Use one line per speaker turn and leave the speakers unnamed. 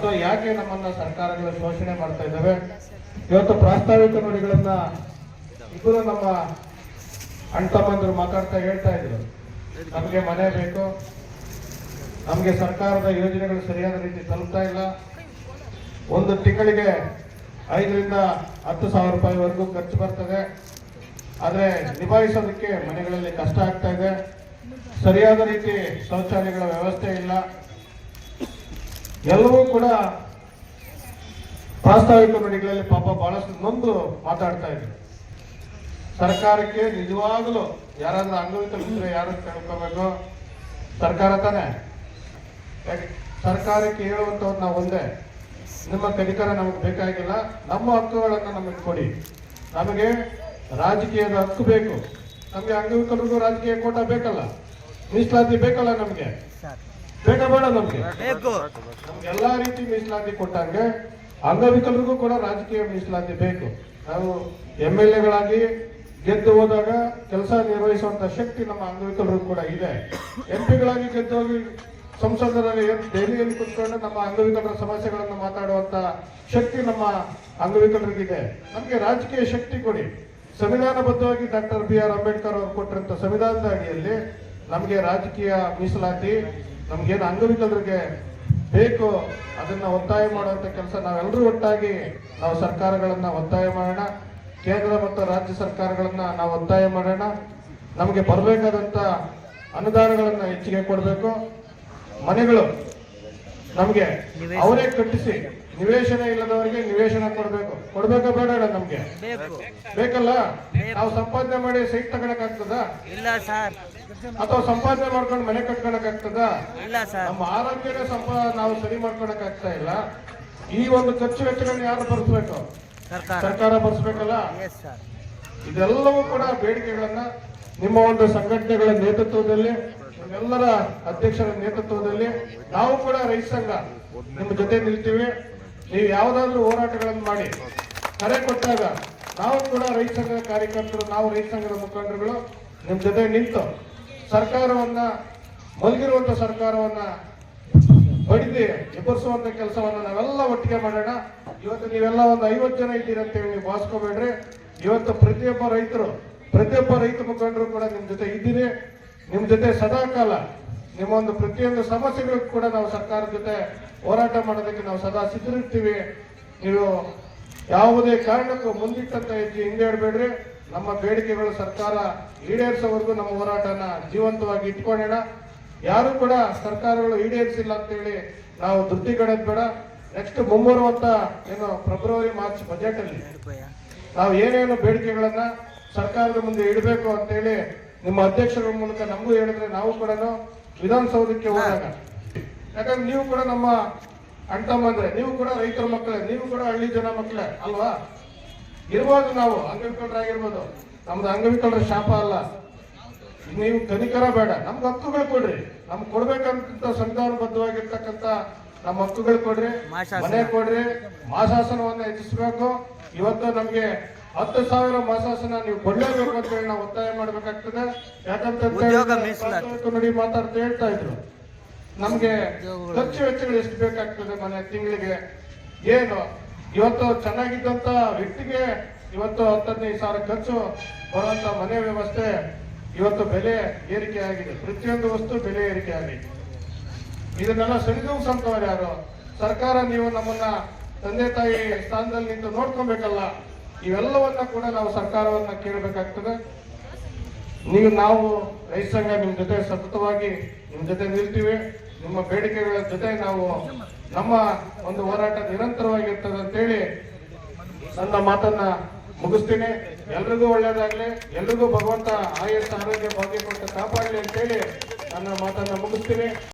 ಯಾಕೆ ನಮ್ಮನ್ನ ಸರ್ಕಾರಗಳು ಶೋಷಣೆ ಮಾಡ್ತಾ ಇದ್ದಾವೆ? ಇವತ್ತು ಪ್ರಾಸ್ತಾವಿಕ ನುಡಿಗಳನ್ನ ಇಬ್ಬರು ನಮ್ಮ ಅಣ್ಣ ತಮ್ಮಂದ್ರು ಮಾತಾಡ್ತಾ ಹೇಳ್ತಾ ಇದ್ರು. ನಮಗೆ ಮನೆ ಬೇಕು. ನಮಗೆ ಸರ್ಕಾರದ ಯೋಜನೆಗಳು ಸರಿಯಾದ ರೀತಿ ತಲುಪ್ತಾ ಇಲ್ಲ. ಒಂದು ತಿಂಗಳಿಗೆ ಐದರಿಂದ ಹತ್ತು ಸಾವಿರ ರೂಪಾಯಿವರೆಗೂ ಖರ್ಚು ಬರ್ತದೆ. ಆದರೆ ನಿಭಾಯಿಸೋದಕ್ಕೆ ಮನೆಗಳಲ್ಲಿ ಕಷ್ಟ ಆಗ್ತಾ ಇದೆ. ಸರಿಯಾದ ರೀತಿ ಶೌಚಾಲಯಗಳ ವ್ಯವಸ್ಥೆ ಇಲ್ಲ. ಎಲ್ಲವೂ ಕೂಡ ಪ್ರಾಸ್ತಾವಿಕ ನುಡಿಗಳಲ್ಲಿ ಪಾಪ ಬಹಳಷ್ಟು ನೊಂದು ಮಾತಾಡ್ತಾ ಇದ್ರು ಸರ್ಕಾರಕ್ಕೆ ನಿಜವಾಗಲೂ ಯಾರಾದ್ರೂ ಅಂಗವಿಕಲಿದ್ರೆ ಯಾರು ಕೇಳ್ಕೋಬೇಕು? ಸರ್ಕಾರ ತಾನೇ? ಸರ್ಕಾರಕ್ಕೆ ಹೇಳುವಂತವ್ರು ನಾವು ಒಂದೇ. ನಿಮ್ಮ ಕಡಿಕಾರ ನಮಗೆ ಬೇಕಾಗಿಲ್ಲ. ನಮ್ಮ ಹಕ್ಕುಗಳನ್ನು ನಮಗೆ ಕೊಡಿ. ನಮಗೆ ರಾಜಕೀಯದ ಹಕ್ಕು ಬೇಕು. ನಮಗೆ ಅಂಗವಿಕಲರಿಗೂ ರಾಜಕೀಯ ಕೋಟ ಬೇಕಲ್ಲ. ಮೀಸಲಾತಿ ಬೇಕಲ್ಲ ನಮಗೆ? ಬೇಡ ಬೇಡ
ಬೇಕು.
ನಮ್ಗೆ ಎಲ್ಲಾ ರೀತಿ ಮೀಸಲಾತಿ ಕೊಟ್ಟಂಗೆ ಅಂಗವಿಕಲರಿಗೂ ಕೂಡ ರಾಜಕೀಯ ಮೀಸಲಾತಿ ಬೇಕು. ನಾವು ಎಂ ಎಲ್ ಎಗಳಾಗಿ ಗೆದ್ದು ಹೋದಾಗ ಕೆಲಸ ನಿರ್ವಹಿಸುವಂತ ಶಕ್ತಿ ನಮ್ಮ ಅಂಗವಿಕಲರಿಗೂ ಕೂಡ ಇದೆ. ಎಂ ಪಿಗಳಾಗಿ ಗೆದ್ದು ಹೋಗಿ ಸಂಸದರಲ್ಲಿ ದೆಹಲಿಯಲ್ಲಿ ಕುತ್ಕೊಂಡು ನಮ್ಮ ಅಂಗವಿಕಲರ ಸಮಸ್ಯೆಗಳನ್ನು ಮಾತಾಡುವಂತ ಶಕ್ತಿ ನಮ್ಮ ಅಂಗವಿಕಲರಿಗಿದೆ. ನಮಗೆ ರಾಜಕೀಯ ಶಕ್ತಿ ಕೊಡಿ. ಸಂವಿಧಾನಬದ್ಧವಾಗಿ ಡಾಕ್ಟರ್ ಬಿ ಆರ್ ಅಂಬೇಡ್ಕರ್ ಅವರು ಕೊಟ್ಟಂತ ಸಂವಿಧಾನದ ಅಡಿಯಲ್ಲಿ ನಮಗೆ ರಾಜಕೀಯ ಮೀಸಲಾತಿ, ನಮ್ಗೇನು ಅಂಗವಿಕಲರಿಗೆ ಬೇಕು, ಅದನ್ನ ಒತ್ತಾಯ ಮಾಡುವಂತ ಕೆಲಸ ನಾವೆಲ್ಲರೂ ಒಟ್ಟಾಗಿ ನಾವು ಸರ್ಕಾರಗಳನ್ನ ಒತ್ತಾಯ ಮಾಡೋಣ. ಕೇಂದ್ರ ಮತ್ತು ರಾಜ್ಯ ಸರ್ಕಾರಗಳನ್ನ ನಾವು ಒತ್ತಾಯ ಮಾಡೋಣ. ನಮಗೆ ಬರಬೇಕಾದಂತ ಅನುದಾನಗಳನ್ನ ಹೆಚ್ಚಿಗೆ ಕೊಡಬೇಕು. ಮನೆಗಳು ನಮಗೆ ಅವರೇ ಕಟ್ಟಿಸಿ ನಿವೇಶನ ಇಲ್ಲದವರಿಗೆ ನಿವೇಶನ ಕೊಡಬೇಕು. ಕೊಡ್ಬೇಕಾ ಬೇಡ ನಮ್ಗೆ. ಬೇಕಲ್ಲ? ನಾವು ಸಂಪಾದನೆ ಮಾಡಿ ಸೈಟ್ ತಗೊಳಕ್ ಆಗ್ತದ?
ಇಲ್ಲ ಸರ್.
ಅಥವಾ ಸಂಪಾದನೆ ಮಾಡ್ಕೊಂಡು ಮನೆ ಕಟ್ಕೊಳಕ್ ಆಗ್ತದ?
ಇಲ್ಲ ಸರ್.
ನಮ್ಮ ಆರೋಗ್ಯನೇ ಸಂಪ ನಾವು ಸರಿ ಮಾಡ್ಕೊಳಕ್ ಆಗ್ತಾ ಇಲ್ಲ. ಈ ಒಂದು ಖರ್ಚು ವೆಚ್ಚಗಳನ್ನ ಯಾರು ಭರಿಸ್ಬೇಕು?
ಸರ್ಕಾರ.
ಭರಿಸ್ಬೇಕಲ್ಲ? ಇದೆಲ್ಲವೂ ಕೂಡ ಬೇಡಿಕೆಗಳನ್ನ ನಿಮ್ಮ ಒಂದು ಸಂಘಟನೆಗಳ ನೇತೃತ್ವದಲ್ಲಿ ನಿಮ್ಮೆಲ್ಲರ ಅಧ್ಯಕ್ಷರ ನೇತೃತ್ವದಲ್ಲಿ ನಾವು ಕೂಡ ರೈತ ಸಂಘ ನಿಮ್ಮ ಜೊತೆ ನಿಲ್ತೀವಿ. ನೀವು ಯಾವುದಾದ್ರೂ ಹೋರಾಟಗಳನ್ನು ಮಾಡಿ, ಕರೆ ಕೊಟ್ಟಾಗ ನಾವು ಕೂಡ ರೈತ ಸಂಘದ ಕಾರ್ಯಕರ್ತರು, ನಾವು ರೈತ ಸಂಘದ ಮುಖಂಡರುಗಳು ನಿಮ್ಮ ಜೊತೆ ನಿಂತು ಸರ್ಕಾರವನ್ನ, ಮಲಗಿರುವಂತ ಸರ್ಕಾರವನ್ನ ಬಡಿದು ಎಬ್ಬರಿಸುವಂತ ಕೆಲಸವನ್ನ ನಾವೆಲ್ಲ ಒಟ್ಟಿಗೆ ಮಾಡೋಣ. ಇವತ್ತು ನೀವೆಲ್ಲ ಒಂದು ಐವತ್ತು ಜನ ಇದ್ದೀರಿ ಅಂತೇಳಿ ನೀವು ಬಾಸ್ಕೋಬೇಡ್ರಿ ಇವತ್ತು ಪ್ರತಿಯೊಬ್ಬ ರೈತರು, ಪ್ರತಿಯೊಬ್ಬ ರೈತ ಮುಖಂಡರು ಕೂಡ ನಿಮ್ಮ ಜೊತೆ ಇದ್ದೀರಿ. ನಿಮ್ಮ ಜೊತೆ ಸದಾ ಕಾಲ ನಿಮ್ಮ ಒಂದು ಪ್ರತಿಯೊಂದು ಸಮಸ್ಯೆಗಳು ಕೂಡ ನಾವು ಸರ್ಕಾರದ ಜೊತೆ ಹೋರಾಟ ಮಾಡೋದಕ್ಕೆ ನಾವು ಸದಾ ಸಿದ್ಧರಿರ್ತೀವಿ. ನೀವು ಯಾವುದೇ ಕಾರಣಕ್ಕೂ ಮುಂದಿಟ್ಟಂತ ಹೆಜ್ಜೆ ಹಿಂದೆ ಇಡಬೇಡ್ರಿ. ನಮ್ಮ ಬೇಡಿಕೆಗಳು ಸರ್ಕಾರ ಈಡೇರಿಸೋವರೆಗೂ ನಮ್ಮ ಹೋರಾಟನ ಜೀವಂತವಾಗಿ ಇಟ್ಕೊಳ್ಳೋಣ. ಯಾರು ಕೂಡ ಸರ್ಕಾರಗಳು ಈಡೇರಿಸಿಲ್ಲ ಅಂತೇಳಿ ನಾವು ಧೃತಿಗಡದ್ ಬೇಡ. ನೆಕ್ಸ್ಟ್ ಮುಂಬರುವಂತ ಏನು ಫೆಬ್ರವರಿ ಮಾರ್ಚ್ ಬಜೆಟ್ ಅಲ್ಲಿ ನಾವು ಏನೇನು ಬೇಡಿಕೆಗಳನ್ನ ಸರ್ಕಾರದ ಮುಂದೆ ಇಡಬೇಕು ಅಂತೇಳಿ ನಿಮ್ಮ ಅಧ್ಯಕ್ಷರ ಮೂಲಕ ನಮಗೂ ಹೇಳಿದ್ರೆ ನಾವು ಕೂಡ ವಿಧಾನಸೌಧಕ್ಕೆ ಹೋದಾಗ ಯಾಕಂದ್ರೆ ನೀವು ಕೂಡ ನಮ್ಮ ಅಣ್ತಮ್ಮಂದ್ರೆ ನೀವು ಕೂಡ ರೈತರ ಮಕ್ಕಳೇ ನೀವು ಕೂಡ ಹಳ್ಳಿ ಜನ ಮಕ್ಕಳೇ ಅಲ್ವಾ? ಇರ್ಬೋದು ನಾವು ಅಂಗವಿಕಲರಾಗಿರ್ಬೋದು. ನಮ್ದು ಅಂಗವಿಕಲರ ಶಾಪ ಅಲ್ಲ. ನೀವು ಕನಿಕರ ಬೇಡ. ನಮ್ಗೆ ಹಕ್ಕುಗಳು ಕೊಡ್ರಿ. ನಮ್ಗೆ ಕೊಡ್ಬೇಕಂತ ಸಂವಿಧಾನಬದ್ಧವಾಗಿರ್ತಕ್ಕಂಥ ನಮ್ಮ ಹಕ್ಕುಗಳು ಕೊಡ್ರಿ. ಮನೆ ಕೊಡ್ರಿ. ಮಾಸಾಸನವನ್ನ ಹೆಚ್ಚಿಸಬೇಕು. ಇವತ್ತು ನಮ್ಗೆ ಹತ್ತು ಸಾವಿರ ಮಾಸಾಸನ ನೀವು ಕೊಡ್ಲೇಬೇಕು ಅಂತ ಹೇಳಿ ನಾವು ಒತ್ತಾಯ ಮಾಡ್ಬೇಕಾಗ್ತದೆ. ಯಾಕಂತ. ನೋಡಿ ಮಾತಾಡ್ತಾ ಹೇಳ್ತಾ ಇದ್ರು. ನಮ್ಗೆ ಖರ್ಚು ವೆಚ್ಚಗಳು ಎಷ್ಟು ಬೇಕಾಗ್ತದೆ ಮನೆ ತಿಂಗಳಿಗೆ? ಏನು? ಇವತ್ತು ಚೆನ್ನಾಗಿದ್ದಂತ ವ್ಯಕ್ತಿಗೆ ಇವತ್ತು ಹತ್ತದೈದು ಸಾವಿರ ಖರ್ಚು ಬರುವಂತ ಮನೆ ವ್ಯವಸ್ಥೆ ಇವತ್ತು ಬೆಲೆ ಏರಿಕೆ ಆಗಿದೆ. ಪ್ರತಿಯೊಂದು ವಸ್ತು ಬೆಲೆ ಏರಿಕೆ ಆಗಿದೆ. ಇದನ್ನೆಲ್ಲ ಸರಿದೂಗಿಸಂತವ್ರು ಯಾರು? ಸರ್ಕಾರ ನೀವು ನಮ್ಮನ್ನ ತಂದೆ ತಾಯಿ ಸ್ಥಾನದಲ್ಲಿ ನಿಂತು ನೋಡ್ಕೊಬೇಕಲ್ಲ. ಇವೆಲ್ಲವನ್ನ ಕೂಡ ನಾವು ಸರ್ಕಾರವನ್ನ ಕೇಳಬೇಕಾಗ್ತದೆ. ನೀವು ನಾವು ರೈತ ಸಂಘ ನಿಮ್ಮ ಜೊತೆ ಸತತವಾಗಿ ನಿಮ್ಮ ಜೊತೆ ನಿಲ್ತೀವಿ. ನಿಮ್ಮ ಬೇಡಿಕೆಗಳ ಜೊತೆ ನಾವು ನಮ್ಮ ಒಂದು ಹೋರಾಟ ನಿರಂತರವಾಗಿರ್ತದೆ ಅಂತೇಳಿ ನನ್ನ ಮಾತನ್ನ ಮುಗಿಸ್ತೀನಿ. ಎಲ್ರಿಗೂ ಒಳ್ಳೇದಾಗ್ಲಿ, ಎಲ್ರಿಗೂ ಭಗವಂತ ಆಯಸ್ಸು, ಆರೋಗ್ಯ, ಭಾಗ್ಯ ಕೊಟ್ಟು ಕಾಪಾಡಲಿ ಅಂತೇಳಿ ನನ್ನ ಮಾತನ್ನ ಮುಗಿಸ್ತೀನಿ.